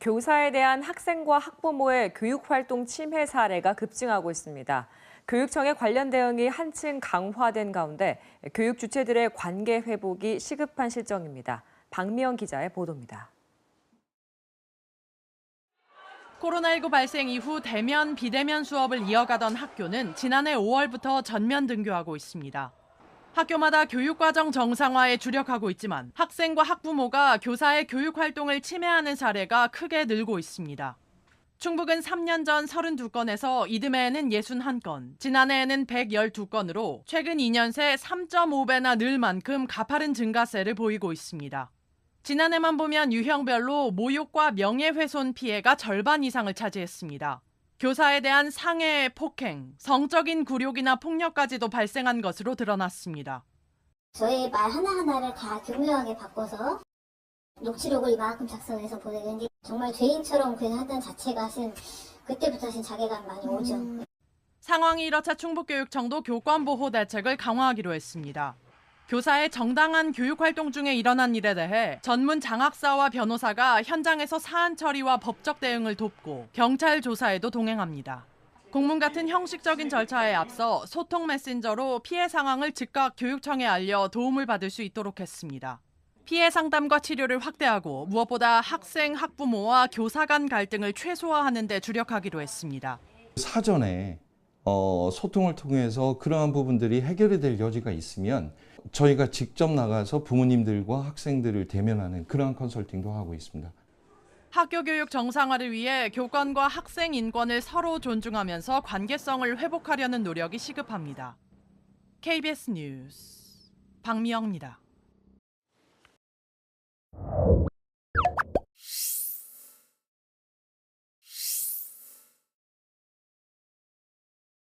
교사에 대한 학생과 학부모의 교육활동 침해 사례가 급증하고 있습니다. 교육청의 관련 대응이 한층 강화된 가운데 교육 주체들의 관계 회복이 시급한 실정입니다. 박미영 기자의 보도입니다. 코로나19 발생 이후 대면, 비대면 수업을 이어가던 학교는 지난해 5월부터 전면 등교하고 있습니다. 학교마다 교육과정 정상화에 주력하고 있지만 학생과 학부모가 교사의 교육 활동을 침해하는 사례가 크게 늘고 있습니다. 충북은 3년 전 32건에서 이듬해에는 61건, 지난해에는 112건으로 최근 2년 새 3.5배나 늘 만큼 가파른 증가세를 보이고 있습니다. 지난해만 보면 유형별로 모욕과 명예훼손 피해가 절반 이상을 차지했습니다. 교사에 대한 상해, 폭행, 성적인 굴욕이나 폭력까지도 발생한 것으로 드러났습니다. 저의 말 하나하나를 다 교묘하게 바꿔서 녹취록을 이만큼 작성해서 보내는 게 정말 죄인처럼 그냥 하던 자체가 사실 그때부터 사실 자괴감 많이 오죠. 상황이 이렇자 충북교육청도 교권 보호 대책을 강화하기로 했습니다. 교사의 정당한 교육 활동 중에 일어난 일에 대해 전문 장학사와 변호사가 현장에서 사안 처리와 법적 대응을 돕고 경찰 조사에도 동행합니다. 공문 같은 형식적인 절차에 앞서 소통 메신저로 피해 상황을 즉각 교육청에 알려 도움을 받을 수 있도록 했습니다. 피해 상담과 치료를 확대하고 무엇보다 학생, 학부모와 교사 간 갈등을 최소화하는 데 주력하기로 했습니다. 사전에 어, 소통을 통해서 그러한 부분들이 해결이 될 여지가 있으면 저희가 직접 나가서 부모님들과 학생들을 대면하는 그러한 컨설팅도 하고 있습니다. 학교 교육 정상화를 위해 교권과 학생 인권을 서로 존중하면서 관계성을 회복하려는 노력이 시급합니다. KBS 뉴스 박미영입니다.